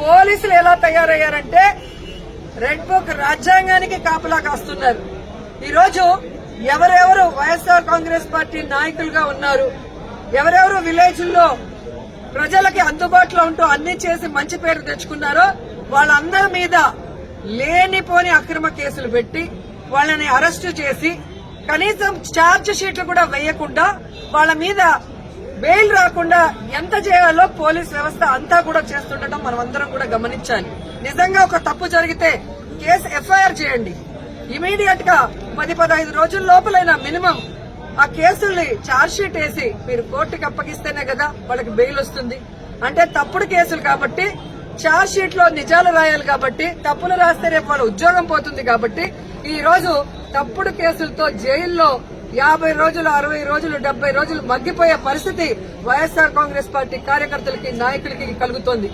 పోలీసులు ఎలా తయారయ్యారంటే red book రాజ్యాంగానికి కాపలా కాస్తున్నారు. ఈరోజు ఎవరెవరు వైఎస్ఆర్ కాంగ్రెస్ పార్టీ నాయకులుగా ఉన్నారు ఎవరెవరు విలేజ్ల్లో ప్రజలకి అందుబాటులో ఉంటూ అన్ని చేసి మంచి పేరు తెచ్చుకున్నారో వాళ్ళందరి మీద లేనిపోని అక్రమ కేసులు పెట్టి వాళ్ళని అరెస్టు చేసి కనీసం ఛార్జ్ షీట్లు కూడా వేయకుండా వాళ్ళ మీద బెయిల్ రాకుండా ఎంత చేయాలో పోలీస్ వ్యవస్థ అంతా కూడా చేస్తుండటం మనం అందరం కూడా గమనించాలి. నిజంగా ఒక తప్పు జరిగితే కేసు ఎఫ్ఐఆర్ చేయండి. ఇమీడియట్గా పది పదహైదు రోజుల లోపలైనా మినిమం ఆ కేసుల్ని ఛార్జ్ షీట్ వేసి మీరు కోర్టుకి అప్పగిస్తేనే కదా వాళ్ళకి బెయిల్ వస్తుంది. అంటే తప్పుడు కేసులు కాబట్టి ఛార్జ్ షీట్లో నిజాలు రాయాలి కాబట్టి తప్పులు రాస్తే రేపు వాళ్ళ ఉద్యోగం పోతుంది కాబట్టి ఈ రోజు తప్పుడు కేసులతో జైల్లో యాభై రోజులు అరవై రోజులు డెబ్బై రోజులు మగ్గిపోయే పరిస్థితి వైఎస్ఆర్ కాంగ్రెస్ పార్టీ కార్యకర్తలకి నాయకులకి కలుగుతోంది.